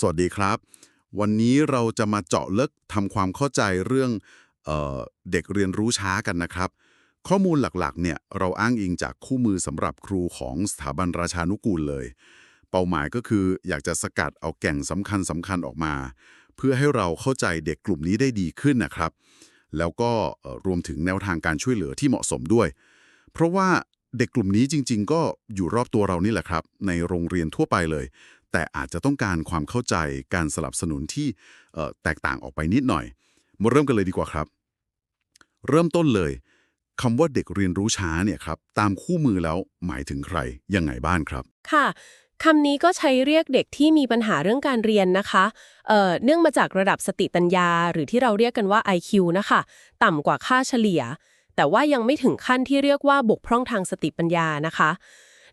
สวัสดีครับ วันนี้เราจะมาเจาะลึกทำความเข้าใจเรื่องเออเด็กเรียนรู้ช้ากันนะครับ ข้อมูลหลักๆเนี่ยเราอ้างอิงจากคู่มือสำหรับครูของสถาบันราชานุกูลเลย เป้าหมายก็คืออยากจะสกัดเอาแก่งสำคัญสำคัญออกมา เพื่อให้เราเข้าใจเด็กกลุ่มนี้ได้ดีขึ้นนะครับ แล้วก็รวมถึงแนวทางการช่วยเหลือที่เหมาะสมด้วย เพราะว่าเด็กกลุ่มนี้จริง ๆ ก็อยู่รอบตัวเรานี่แหละครับ ในโรงเรียนทั่วไปเลย แต่อาจจะต้องการความเข้าใจการสลับสนุนที่แตกต่างออกไปนิดหน่อย มาเริ่มกันเลยดีกว่าครับ เริ่มต้นเลยคำว่าเด็กเรียนรู้ช้าเนี่ยครับตามคู่มือแล้วหมายถึงใครยังไงบ้างครับ ค่ะคำนี้ก็ใช้เรียกเด็กที่มีปัญหาเรื่องการเรียนนะคะเเนื่องมาจากระดับสติปัญญา หรือที่เราเรียกกันว่า IQ นะคะ ต่ำกว่าค่าเฉลี่ย แต่ว่ายังไม่ถึงขั้นที่เรียกว่าบกพร่องทางสติปัญญานะคะ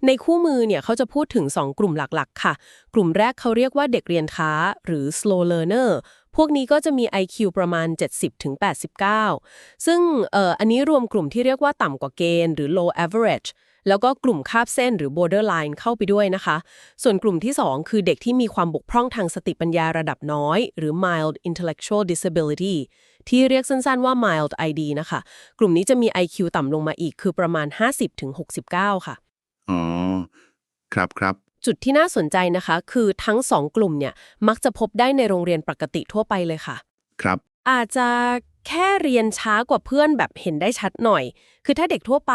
ในคู่มือเนี่ยเขาจะพูดถึง 2 กลุ่มหลักๆ ค่ะ กลุ่มแรกเขาเรียกว่าเด็กเรียนช้า หรือ slow learner พวกนี้ก็จะมี IQ ประมาณ 70-89 ซึ่งเอ่ออันนี้รวมกลุ่มที่เรียกว่าต่ำกว่าเกณฑ์หรือ low average แล้วก็กลุ่มคาบเส้นหรือ borderline เข้าไปด้วยนะคะ ส่วนกลุ่มที่ 2 คือเด็กที่มีความบกพร่องทางสติปัญญาระดับน้อย หรือ mild intellectual disability ที่เรียกสั้นๆว่า mild ID นะคะ กลุ่มนี้จะมี IQ ต่ำลงมาอีกคือประมาณ 50-69 ค่ะ อ๋อ ครับครับ จุดที่น่าสนใจนะคะ คือทั้งสองกลุ่มเนี่ยมักจะพบได้ในโรงเรียนปกติทั่วไปเลยค่ะ ครับ อาจจะแค่เรียนช้ากว่าเพื่อนแบบเห็นได้ชัดหน่อย คือถ้าเด็กทั่วไป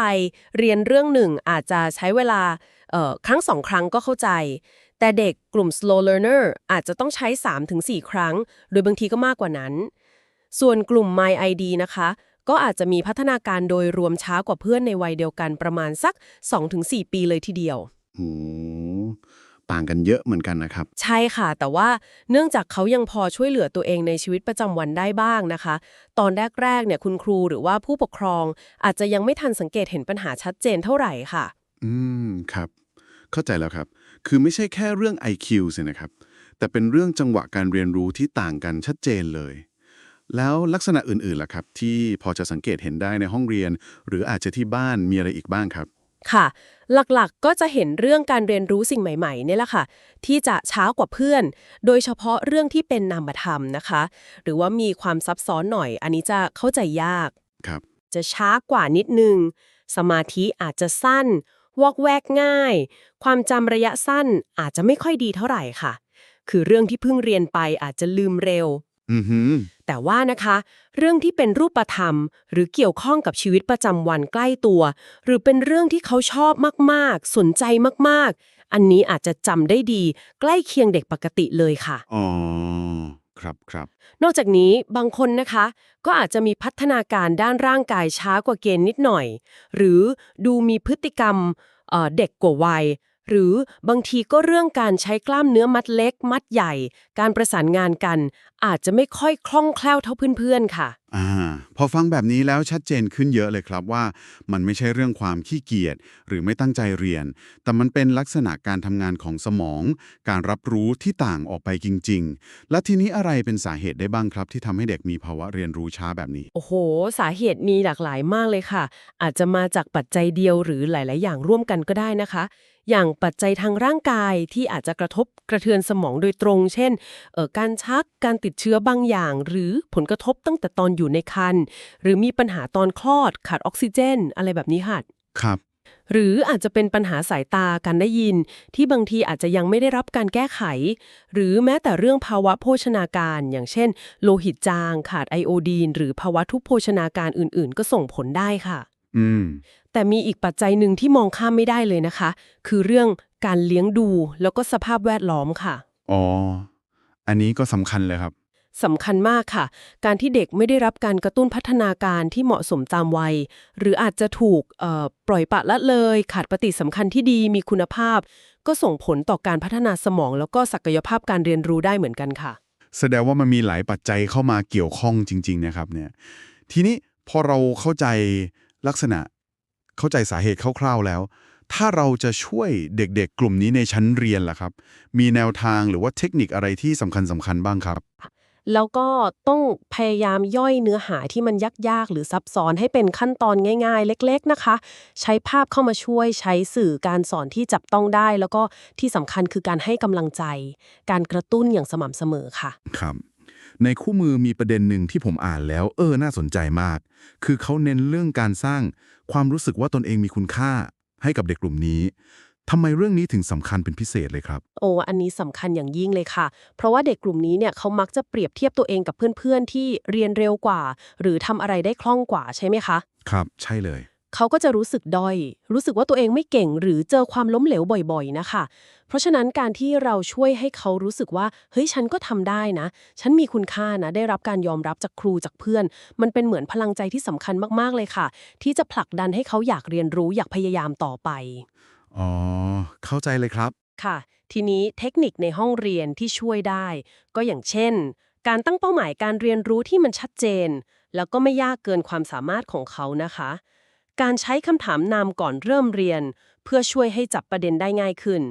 เรียนเรื่องหนึ่งอาจจะใช้เวลาเอ่อครั้งสองครั้งก็เข้าใจ แต่เด็กกลุ่ม slow learner อาจจะต้องใช้ 3-4 ครั้ง โดยบางทีก็มากกว่านั้น ส่วนกลุ่ม My ID นะคะ ก็อาจจะมีพัฒนาการโดยรวมช้ากว่าเพื่อนในวัยเดียวกันประมาณสัก 2-4 ปีเลยทีเดียวโอ้ต่างกันเยอะเหมือนกันนะครับ ใช่ค่ะ แต่ว่าเนื่องจากเขายังพอช่วยเหลือตัวเองในชีวิตประจำวันได้บ้างนะคะ ตอนแรกๆเนี่ยคุณครูหรือว่าผู้ปกครอง อาจจะยังไม่ทันสังเกตเห็นปัญหาชัดเจนเท่าไหร่ค่ะ อืมครับ เข้าใจแล้วครับ คือไม่ใช่แค่เรื่อง IQ สินะครับ แต่เป็นเรื่องจังหวะการเรียนรู้ที่ต่างกันชัดเจนเลย แล้วลักษณะอื่นๆล่ะครับ ที่พอจะสังเกตเห็นได้ในห้องเรียน หรืออาจจะที่บ้านมีอะไรอีกบ้างครับ ค่ะ หลักๆก็จะเห็นเรื่องการเรียนรู้สิ่งใหม่ๆเนี่ยแหละค่ะ ที่จะช้ากว่าเพื่อน โดยเฉพาะเรื่องที่เป็นนามธรรมนะคะ หรือว่ามีความซับซ้อนหน่อย อันนี้จะเข้าใจยากครับ จะช้ากว่านิดนึง สมาธิอาจจะสั้น วอกแวกง่าย ความจำระยะสั้นอาจจะไม่ค่อยดีเท่าไหร่ค่ะ คือเรื่องที่เพิ่งเรียนไปอาจจะลืมเร็ว อือหือ แต่ว่านะคะ เรื่องที่เป็นรูปธรรม หรือเกี่ยวข้องกับชีวิตประจำวันใกล้ตัว หรือเป็นเรื่องที่เขาชอบมากๆ สนใจมากๆ อันนี้อาจจะจำได้ดี ใกล้เคียงเด็กปกติเลยค่ะ อ๋อ ครับครับ นอกจากนี้บางคนนะคะ ก็อาจจะมีพัฒนาการด้านร่างกายช้ากว่าเกณฑ์นิดหน่อย หรือดูมีพฤติกรรมเอ่อเด็กกว่าวัย หรือบางทีก็เรื่องการใช้กล้ามเนื้อมัดเล็ก มัดใหญ่ การประสานงานกัน อาจจะไม่ค่อยคล่องแคล่วเท่าเพื่อนๆค่ะอ่าพอฟังแบบนี้แล้วชัดเจนขึ้นเยอะเลยครับว่า มันไม่ใช่เรื่องความขี้เกียจหรือไม่ตั้งใจเรียน แต่มันเป็นลักษณะการทำงานของสมอง การรับรู้ที่ต่างออกไปจริง ๆ และทีนี้อะไรเป็นสาเหตุได้บ้างครับ ที่ทำให้เด็กมีภาวะเรียนรู้ช้าแบบนี้ โอ้โห สาเหตุมีหลากหลายมากเลยค่ะ อาจจะมาจากปัจจัยเดียวหรือหลาย ๆ อย่างร่วมกันก็ได้นะคะ อย่างปัจจัยทางร่างกายที่อาจจะกระทบกระเทือนสมองโดยตรง เช่นเอ่อการชัก การติดเชื้อบางอย่าง หรือผลกระทบตั้งแต่ตอนอยู่ในครรภ์หรือมีปัญหาตอนคลอด ขาดออกซิเจน อะไรแบบนี้ค่ะ ครับ หรืออาจจะเป็นปัญหาสายตาการได้ยิน ที่บางทีอาจจะยังไม่ได้รับการแก้ไข หรือแม้แต่เรื่องภาวะโภชนาการ อย่างเช่น โลหิตจาง ขาดไอโอดีน หรือภาวะทุพโภชนาการอื่น ๆ ก็ส่งผลได้ค่ะ อืม แต่มีอีกปัจจัยหนึ่งที่มองข้ามไม่ได้เลยนะคะ คือเรื่องการเลี้ยงดูแล้วก็สภาพแวดล้อมค่ะ อ๋อ อันนี้ก็สำคัญเลยครับ สำคัญมากค่ะ การที่เด็กไม่ได้รับการกระตุ้นพัฒนาการที่เหมาะสมตามวัย หรืออาจจะถูกเอ่อปล่อยปละละเลย ขาดปฏิสัมพันธ์ที่ดีมีคุณภาพ ก็ส่งผลต่อการพัฒนาสมอง แล้วก็ศักยภาพการเรียนรู้ได้เหมือนกันค่ะ แสดงว่ามันมีหลายปัจจัยเข้ามาเกี่ยวข้องจริง ๆ นะครับเนี่ย ทีนี้พอเราเข้าใจลักษณะ เข้าใจสาเหตุคร่าวๆแล้ว ถ้าเราจะช่วยเด็กๆ กลุ่มนี้ในชั้นเรียนล่ะครับ มีแนวทางหรือว่าเทคนิคอะไรที่สำคัญสำคัญๆบ้างครับ แล้วก็ต้องพยายามย่อยเนื้อหาที่มันยากๆ หรือซับซ้อนให้เป็นขั้นตอนง่ายๆ เล็ก ๆนะคะ ใช้ภาพเข้ามาช่วยใช้สื่อการสอนที่จับต้องได้ แล้วก็ที่สำคัญคือการให้กำลังใจ การกระตุ้นอย่างสม่ำเสมอค่ะ ครับ ในคู่มือมีประเด็นหนึ่งที่ผมอ่านแล้ว เออ น่าสนใจมาก คือเขาเน้นเรื่องการสร้างความรู้สึกว่าตนเองมีคุณค่าให้กับเด็กกลุ่มนี้ทำไมเรื่องนี้ถึงสำคัญเป็นพิเศษเลยครับ โอ้ อันนี้สำคัญอย่างยิ่งเลยค่ะ เพราะว่าเด็กกลุ่มนี้เนี่ยเขามักจะเปรียบเทียบตัวเองกับเพื่อนๆ ที่เรียนเร็วกว่า หรือทำอะไรได้คล่องกว่าใช่ไหมคะ ครับ ใช่เลย เขาก็จะรู้สึกด้อย รู้สึกว่าตัวเองไม่เก่งหรือเจอความล้มเหลวบ่อยๆนะคะ เพราะฉะนั้นการที่เราช่วยให้เขารู้สึกว่า เฮ้ย ฉันก็ทำได้นะ ฉันมีคุณค่านะ ได้รับการยอมรับจากครูจากเพื่อน มันเป็นเหมือนพลังใจที่สำคัญมากๆเลยค่ะ ที่จะผลักดันให้เขาอยากเรียนรู้อยากพยายามต่อไป อ๋อ เข้าใจเลยครับ ค่ะ ทีนี้เทคนิคในห้องเรียนที่ช่วยได้ ก็อย่างเช่น การตั้งเป้าหมายการเรียนรู้ที่มันชัดเจน แล้วก็ไม่ยากเกินความสามารถของเขานะคะ การใช้คำถามนำก่อนเริ่มเรียน เพื่อช่วยให้จับประเด็นได้ง่ายขึ้น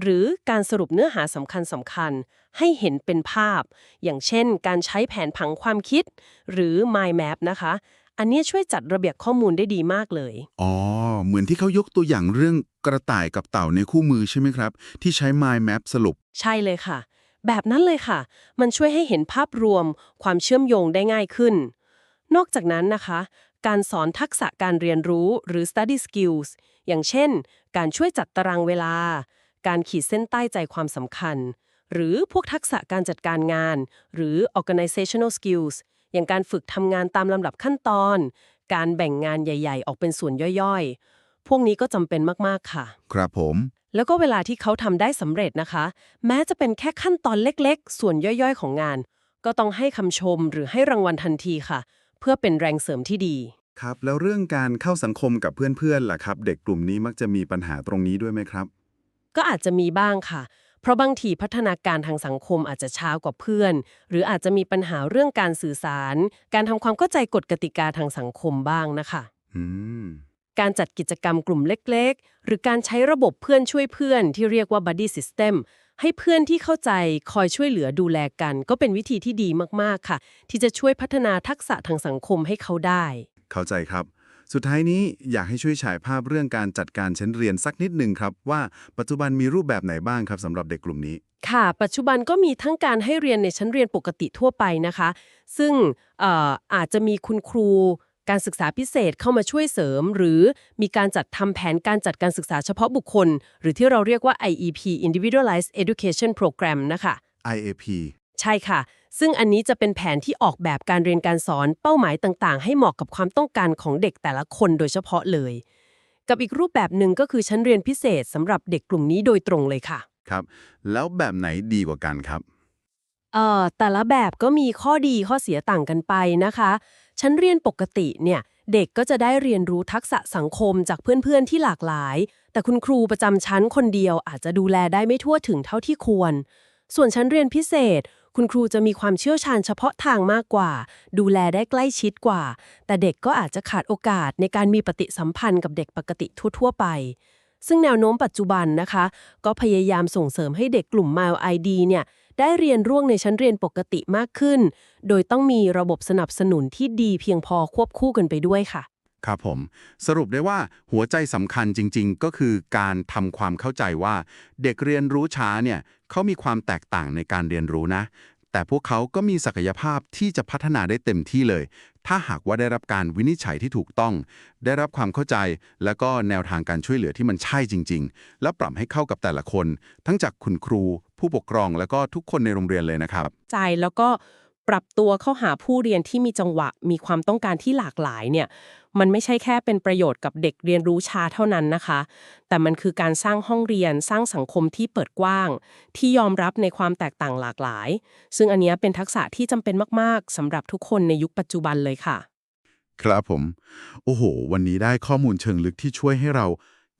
หรือการสรุปเนื้อหาสำคัญสำคัญๆให้เห็นเป็นภาพ อย่างเช่น การใช้แผนผังความคิด หรือ mind map นะคะ อันเนี้ยช่วยจัดระเบียบข้อมูลได้ดีมากเลย อ๋อ เหมือนที่เขายกตัวอย่างเรื่องกระต่ายกับเต่าในคู่มือใช่ไหมครับ ที่ใช้ mind map สรุป ใช่เลยค่ะ แบบนั้นเลยค่ะ มันช่วยให้เห็นภาพรวม ความเชื่อมโยงได้ง่ายขึ้น นอกจากนั้นนะคะ การสอนทักษะการเรียนรู้หรือ study skills อย่างเช่น การช่วยจัดตารางเวลา การขีดเส้นใต้ใจความสำคัญ หรือพวกทักษะการจัดการงาน หรือ organizational skills อย่างการฝึกทำงานตามลำดับขั้นตอน การแบ่งงานใหญ่ ๆ ออกเป็นส่วนย่อยๆ พวกนี้ก็จำเป็นมากๆค่ะ ครับผม แล้วก็เวลาที่เขาทำได้สำเร็จนะคะ แม้จะเป็นแค่ขั้นตอนเล็กๆ ส่วนย่อยๆ ของงาน ก็ต้องให้คำชมหรือให้รางวัลทันทีค่ะ เพื่อเป็นแรงเสริมที่ดี ครับ แล้วเรื่องการเข้าสังคมกับเพื่อนๆล่ะครับ เด็กกลุ่มนี้มักจะมีปัญหาตรงนี้ด้วยไหมครับ ก็อาจจะมีบ้างค่ะ เพราะบางทีพัฒนาการทางสังคมอาจจะช้ากว่าเพื่อน หรืออาจจะมีปัญหาเรื่องการสื่อสาร การทำความเข้าใจกฎกติกาทางสังคมบ้างนะคะ อืม การจัดกิจกรรมกลุ่มเล็ก ๆ หรือการใช้ระบบเพื่อนช่วยเพื่อนที่เรียกว่า buddy system ให้เพื่อนที่เข้าใจคอยช่วยเหลือดูแลกัน ก็เป็นวิธีที่ดีมากๆค่ะ ที่จะช่วยพัฒนาทักษะทางสังคมให้เขาได้ เข้าใจครับ สุดท้ายนี้อยากให้ช่วยฉายภาพเรื่องการจัดการชั้นเรียนสักนิดหนึ่งครับ ว่าปัจจุบันมีรูปแบบไหนบ้างครับสำหรับเด็กกลุ่มนี้ค่ะ ปัจจุบันก็มีทั้งการให้เรียนในชั้นเรียนปกติทั่วไปนะคะ ซึ่งเอ่ออาจจะมีคุณครู การศึกษาพิเศษเข้ามาช่วยเสริม หรือมีการจัดทำแผนการจัดการศึกษาเฉพาะบุคคล หรือที่เราเรียกว่า IEP Individualized Education Program นะคะ IAP ใช่ค่ะ ซึ่งอันนี้จะเป็นแผนที่ออกแบบการเรียนการสอนเป้าหมายต่างๆ ให้เหมาะกับความต้องการของเด็กแต่ละคนโดยเฉพาะเลย กับอีกรูปแบบหนึ่งก็คือชั้นเรียนพิเศษสำหรับเด็กกลุ่มนี้โดยตรงเลยค่ะ ครับ แล้วแบบไหนดีกว่ากันครับ เอ่อแต่ละแบบก็มีข้อดีข้อเสียต่างกันไปนะคะ ชั้นเรียนปกติเนี่ยเด็กก็จะได้เรียนรู้ทักษะสังคมจากเพื่อนๆที่หลากหลาย แต่คุณครูประจำชั้นคนเดียวอาจจะดูแลได้ไม่ทั่วถึงเท่าที่ควร ส่วนชั้นเรียนพิเศษ คุณครูจะมีความเชี่ยวชาญเฉพาะทางมากกว่า ดูแลได้ใกล้ชิดกว่า แต่เด็กก็อาจจะขาดโอกาสในการมีปฏิสัมพันธ์กับเด็กปกติทั่วๆไป ซึ่งแนวโน้มปัจจุบันนะคะ ก็พยายามส่งเสริมให้เด็กกลุ่ม Mile ID เนี่ย ได้เรียนร่วงในชั้นเรียนปกติมากขึ้น โดยต้องมีระบบสนับสนุนที่ดีเพียงพอควบคู่กันไปด้วยค่ะ ครับผม สรุปได้ว่าหัวใจสำคัญจริง ๆ ก็คือการทำความเข้าใจว่า เด็กเรียนรู้ช้าเนี่ยเขามีความแตกต่างในการเรียนรู้นะ แต่พวกเขาก็มีศักยภาพที่จะพัฒนาได้เต็มที่เลย ถ้าหากว่าได้รับการวินิจฉัยที่ถูกต้อง ได้รับความเข้าใจ แล้วก็แนวทางการช่วยเหลือที่มันใช่จริง ๆ แล้วปรับให้เข้ากับแต่ละคน ทั้งจากคุณครู ผู้ปกครองแล้วก็ทุกคนในโรงเรียนเลยนะครับ ใจแล้วก็ปรับตัวเข้าหาผู้เรียนที่มีจังหวะ มีความต้องการที่หลากหลายเนี่ยมันไม่ใช่แค่เป็นประโยชน์กับเด็กเรียนรู้ช้าเท่านั้นนะคะ แต่มันคือการสร้างห้องเรียนสร้างสังคมที่เปิดกว้าง ที่ยอมรับในความแตกต่างหลากหลาย ซึ่งอันเนี้ยเป็นทักษะที่จำเป็นมากๆสำหรับทุกคนในยุคปัจจุบันเลยค่ะ ครับผม โอ้โห วันนี้ได้ข้อมูลเชิงลึกที่ช่วยให้เรา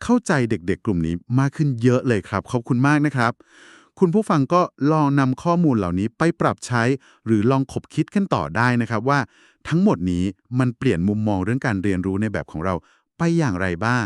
เข้าใจเด็กๆ กลุ่มนี้มากขึ้นเยอะเลยครับ ขอบคุณมากนะครับ คุณผู้ฟังก็ลองนำข้อมูลเหล่านี้ไปปรับใช้ หรือลองขบคิดกันต่อได้นะครับว่า ทั้งหมดนี้มันเปลี่ยนมุมมองเรื่องการเรียนรู้ในแบบของเราไปอย่างไรบ้าง